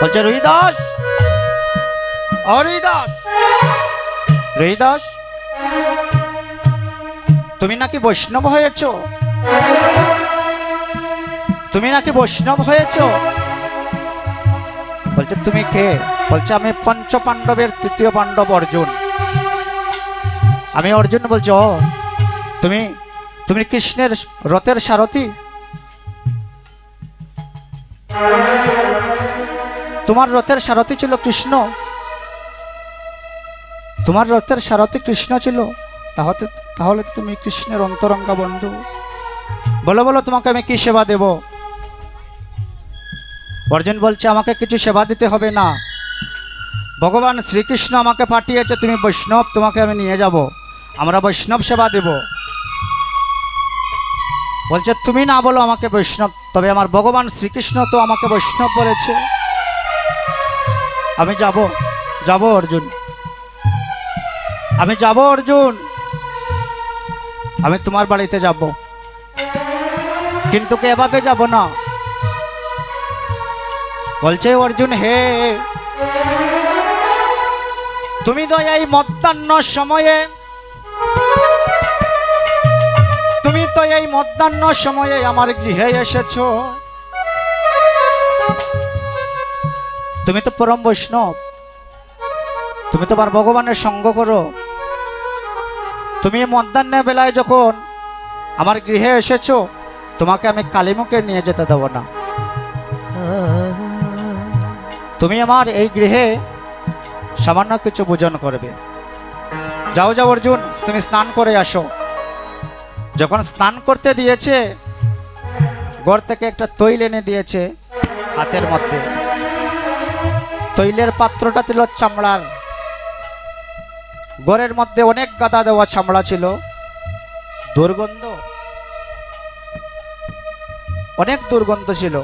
বলছে রুহিদাস রুহিদাস রুহিদাস তুমি নাকি বৈষ্ণব হয়েছ? তুমি নাকি বৈষ্ণব হয়েছ? বলছে, তুমি কে? বলছে, আমি পঞ্চ পাণ্ডবের তৃতীয় পাণ্ডব অর্জুন। আমি অর্জুন বলছি তুমি তুমি কৃষ্ণের রথের সারথি? তোমার রথের সারথি ছিল কৃষ্ণ। তোমার রথের সারথি কৃষ্ণ ছিল তাহলে তাহলে তুমি কৃষ্ণের অন্তরঙ্গা বন্ধু। বলো বলো, তোমাকে আমি কি সেবা দেব? অর্জুন বলছে, আমাকে কিছু সেবা দিতে হবে না। ভগবান শ্রীকৃষ্ণ আমাকে পাঠিয়েছে, তুমি বৈষ্ণব, তোমাকে আমি নিয়ে যাব। আমরা বৈষ্ণব সেবা দেব। বলছে, তুমি না বলো আমাকে বৈষ্ণব, তবে আমার ভগবান শ্রীকৃষ্ণ তো আমাকে বৈষ্ণব বলেছে। আমি যাব যাব অর্জুন। আমি যাব অর্জুন। আমি তোমার বাড়িতে যাব। কিন্তু কে এভাবে যাব না? বলছে অর্জুন, হে। তুমি তো এই মধ্যাহ্ন সময়ে, তুমি তো এই মধ্যাহ্ন সময়ে আমার গৃহে এসেছ। তুমি তো পরম বৈষ্ণব। তুমি তোমার ভগবানের সঙ্গ করো। তুমি এই মধ্যাহ্নের বেলায় যখন আমার গৃহে এসেছ, তোমাকে আমি কালিমুখে নিয়ে যেতে দেব না। তুমি আমার এই গৃহে সামান্য কিছু পূজন করবে। যাও যাও, অর্জুন, তুমি স্নান করে আসো। যখন স্নান করতে দিয়েছে, ঘর থেকে একটা তৈল এনে দিয়েছে হাতের মধ্যে। তৈলের পাত্রটা ছিল চামড়ার। ঘরের মধ্যে অনেক গাদা দেওয়া চামড়া ছিল। দুর্গন্ধ। অনেক দুর্গন্ধ ছিল।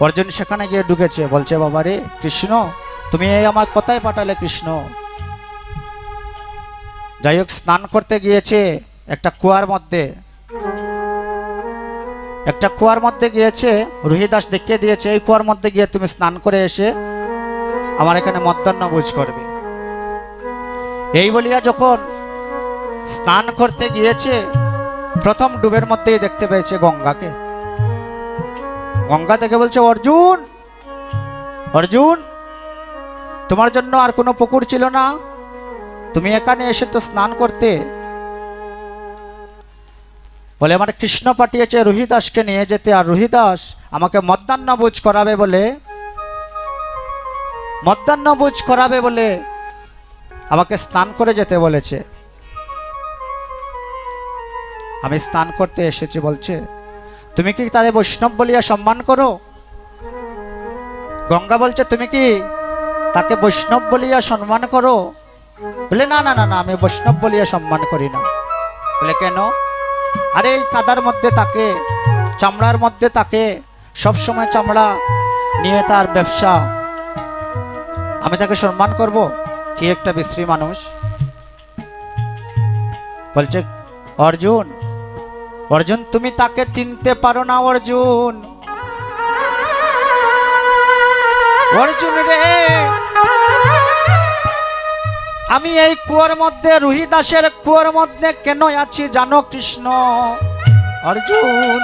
অর্জুন সেখানে গিয়ে ঢুকেছে, বলছে বাবা রে কৃষ্ণ, তুমি এই আমার কথায় পাঠালে, কৃষ্ণ। যাই হোক, স্নান করতে গিয়েছে একটা কুয়ার মধ্যে। একটা কুয়ার মধ্যে গিয়েছে রুহিদাস দেখিয়ে দিয়েছে, এই কুয়ার মধ্যে গিয়ে তুমি স্নান করে এসে আমার এখানে মধ্যাহ্ন ভোজ করবে। এই বলিয়া যখন স্নান করতে গিয়েছে, প্রথম ডুবের মধ্যেই দেখতে পেয়েছে গঙ্গাকে। গঙ্গা দেখে বলছে, অর্জুন অর্জুন, তোমার জন্য আর কোনো পুকুর ছিল না। তুমি এখানে এসে তো স্নান করতে বলে আমার কৃষ্ণ পাঠিয়েছে রুহিদাসকে নিয়ে যেতে, আর রুহিদাস আমাকে মধ্যাহ্নভোজ করাবে বলে মধ্যাহ্নভোজ করাবে বলে আমাকে স্নান করে যেতে বলেছে। আমি স্নান করতে এসেছি, বলছে, তুমি কি তারে বৈষ্ণব বলিয়া সম্মান করো? গঙ্গা বলছে, তুমি কি তাকে বৈষ্ণব বলিয়া সম্মান করো? বলে, না না না না, আমি বৈষ্ণব বলিয়া সম্মান করি না। বলে, কেন? আরে এই কাদার মধ্যে তাকে, চামড়ার মধ্যে তাকে সবসময় চামড়া নিয়ে তার ব্যবসা। আমি তাকে সম্মান করব? কি একটা বিশ্রী মানুষ? বলছে, অর্জুন অর্জুন, তুমি তাকে চিনতে পারো না, অর্জুন। অর্জুন রে! আমি এই কুয়ার মধ্যে রুহি দাসের কুয়ার মধ্যে কেন আছি জানো কৃষ্ণ? অর্জুন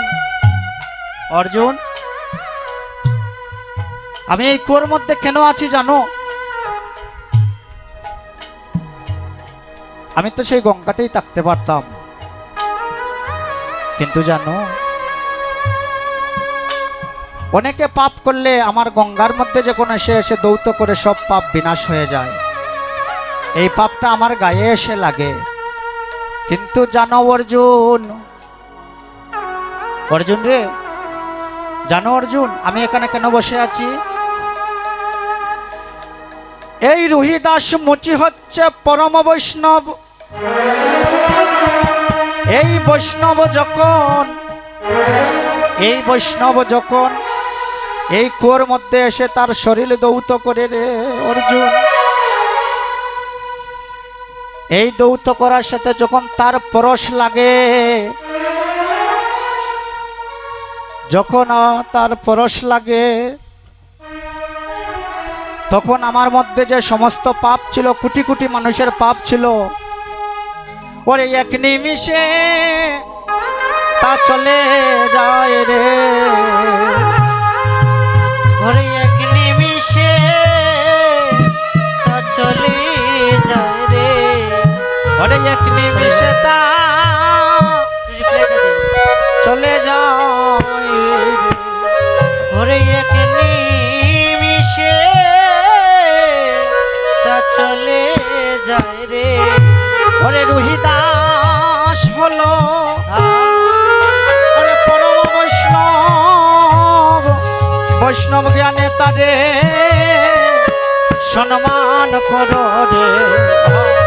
অর্জুন, আমি এই কুয়ার মধ্যে কেন আছি জানো? আমি তো সেই গঙ্গাতেই থাকতে পারতাম। কিন্তু জানো, অনেকে পাপ করলে আমার গঙ্গার মধ্যে যখন এসে এসে দৌত করে সব পাপ বিনাশ হয়ে যায়। এই পাপটা আমার গায়ে এসে লাগে। কিন্তু জানো অর্জুন অর্জুন রে, জানো অর্জুন, আমি এখানে কেন বসে আছি? এই রুহিদাস মুচি হচ্ছে পরম বৈষ্ণব। এই বৈষ্ণব যখন, এই বৈষ্ণব যখন এই কুয়োর মধ্যে এসে তার শরীর দৌত করে রে অর্জুন। এই দৌত করার সাথে যখন তার পরশ লাগে, যখন তার পরশ লাগে, তখন আমার মধ্যে যে সমস্ত পাপ ছিল, কোটি কোটি মানুষের পাপ ছিল, ওরে এক নিমিষে তা চলে ওরে এক নিমিষে তা চলে যায় রে। ঘরে এক তা চলে যায় রে। ওরে রুহিদাস হলো। ওরে পরম বৈষ্ণব বৈষ্ণব জ্ঞানে তারে সম্মান করো রে।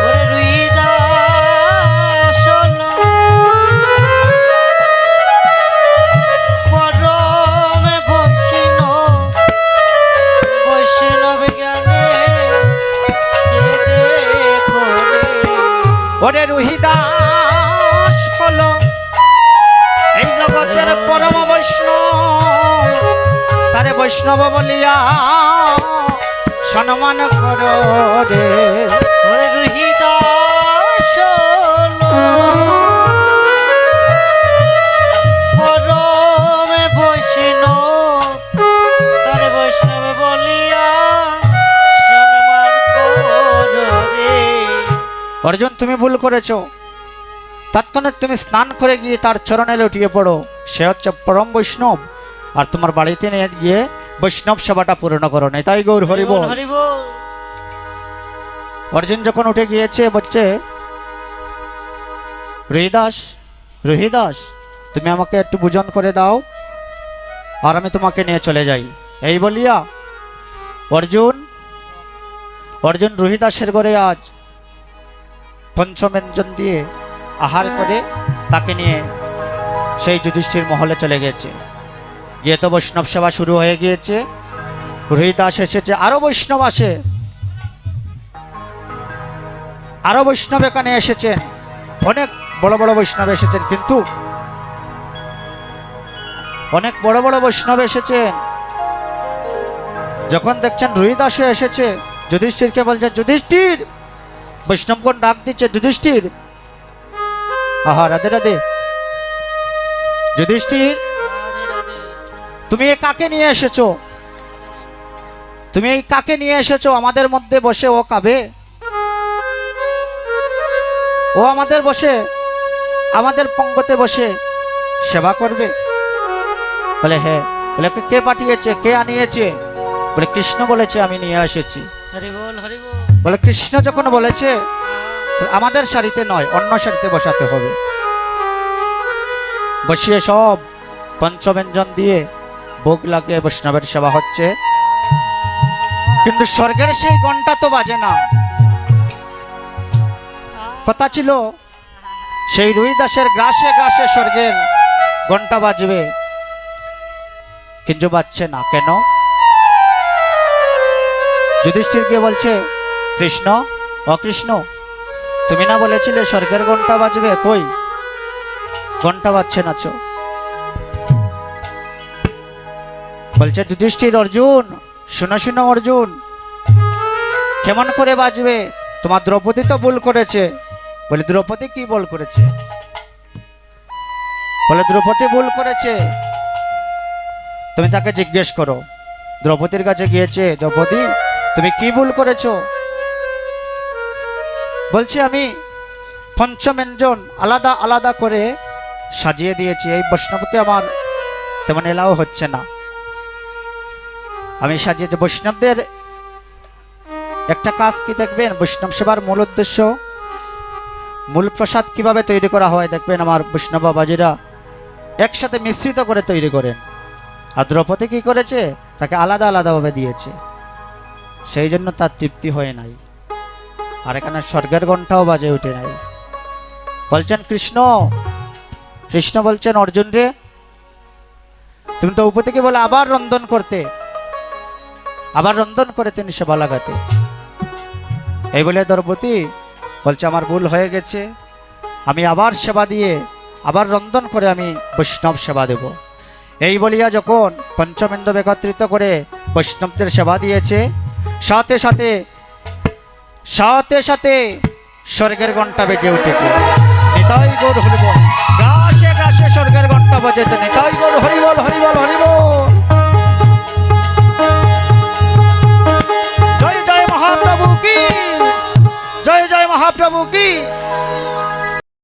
রে। বৈষ্ণব বলিয়া সম্মান করো রে। অর্জুন, তুমি ভুল করেছ। তৎক্ষণাৎ তুমি স্নান করে গিয়ে তার চরণে লুটিয়ে পড়ো। সে হচ্ছে পরম বৈষ্ণব। আর তোমার বাড়িতে নিয়ে গিয়ে বৈষ্ণব সেবাটা পূর্ণ করো নাই তাই গৌর হরিব অর্জুন যখন উঠে গিয়েছে বলছে রুহিদাস রুহিদাস তুমি আমাকে একটু বুঝন করে দাও আর আমি তোমাকে নিয়ে চলে যাই। এই বলিয়া অর্জুন অর্জুন রুহিদাসের ঘরে আজ পঞ্চমেঞ্জন দিয়ে আহার করে তাকে নিয়ে সেই যুধিষ্ঠির মহলে চলে গেছে। গিয়ে তো বৈষ্ণব সেবা শুরু হয়ে গিয়েছে। রুহিদাস এসেছে আরও বৈষ্ণব আসে। আরও বৈষ্ণব এখানে এসেছেন। অনেক বড় বড় বৈষ্ণব এসেছেন, কিন্তু অনেক বড় বড় বৈষ্ণব এসেছেন। যখন দেখছেন রুহিদাসও এসেছে, যুধিষ্ঠিরকে বলছেন, যুধিষ্ঠির! বৈষ্ণবগণ ডাক দিচ্ছে, যুধিষ্ঠির! আহা, রাধে রাধে! যুধিষ্ঠির! তুমি এ কাকে নিয়ে এসেছ? তুমি এই কাকে নিয়ে এসেছ আমাদের মধ্যে বসে ও কাবে? ও আমাদের বসে আমাদের পঙ্গতে বসে সেবা করবে? বলে হ্যাঁ বলে "কে- পাঠিয়েছে? কে আনিয়েছে? বলে কৃষ্ণ বলেছে আমি নিয়ে এসেছি। হরি বল হরি বল। বলে কৃষ্ণ যখন বলেছে আমাদের শাড়িতে নয় অন্য শাড়িতে বসাতে হবে। বসিয়ে সব পঞ্চব্যঞ্জন দিয়ে ভোগ লাগে, বৈষ্ণবের সেবা হচ্ছে। কিন্তু স্বর্গের সেই ঘণ্টা তো বাজে না। কথা ছিল, সেই রুই দাসের গ্রাসে গ্রাসে স্বর্গের ঘণ্টা বাজবে। কিন্তু বাজছে না, কেন? যুধিষ্ঠির গিয়ে বলছে, কৃষ্ণ, অকৃষ্ণ, তুমি না বলেছিলে স্বর্গের ঘণ্টা বাজবে? কই? ঘণ্টা বাজছে না চো বলছে, যুধিষ্ঠির অর্জুন, শুনো শুনো অর্জুন, কেমন করে বাজবে? তোমার দ্রৌপদী তো ভুল করেছে। বলে, দ্রৌপদী কি ভুল করেছে? বলে, দ্রৌপদী ভুল করেছে। তুমি তাকে জিজ্ঞেস করো, দ্রৌপদীর কাছে গিয়েছে? দ্রৌপদী, তুমি কি ভুল করেছ? বলছি, আমি পঞ্চমেঞ্জন আলাদা আলাদা করে সাজিয়ে দিয়েছি। এই বৈষ্ণবকে আমার তেমন এলাও হচ্ছে না। আমি সাজিয়েছি বৈষ্ণবদের। একটা কাজ কি দেখবেন? বৈষ্ণব সেবার মূল উদ্দেশ্য, মূল প্রসাদ কীভাবে তৈরি করা হয় দেখবেন আমার বৈষ্ণব বাবাজিরা একসাথে মিশ্রিত করে তৈরি করেন। আর দ্রৌপদী কী করেছে? তাকে আলাদা আলাদাভাবে দিয়েছে। সেই জন্য তার তৃপ্তি হয় নাই। আর এখানে স্বর্গের ঘণ্টাও বাজে উঠে নাই। বলছেন, কৃষ্ণ কৃষ্ণ বলছেন, অর্জুন রে, তুমি তো উপতিকে বলে আবার রন্ধন করতে। আবার রন্ধন করে তিনি সেবা লাগাতে। এই বলে দ্রৌপদী বলছে, আমার ভুল হয়ে গেছে। আমি আবার সেবা দিয়ে, আবার রন্ধন করে আমি বৈষ্ণব সেবা দেব। এই বলিয়া যখন পঞ্চমেন্দ্র একত্রিত করে বৈষ্ণবদের সেবা দিয়েছে, সাথে সাথে সাথে সাথে স্বর্গের ঘণ্টা বেজে উঠেছে। নিতাই গৌর হরিবল গাছে গাছে স্বর্গের ঘণ্টা বাজেছে। নিতাই গৌর, হরিবল হরিবল হরিবল। জয় জয় মহাপ্রভু কি?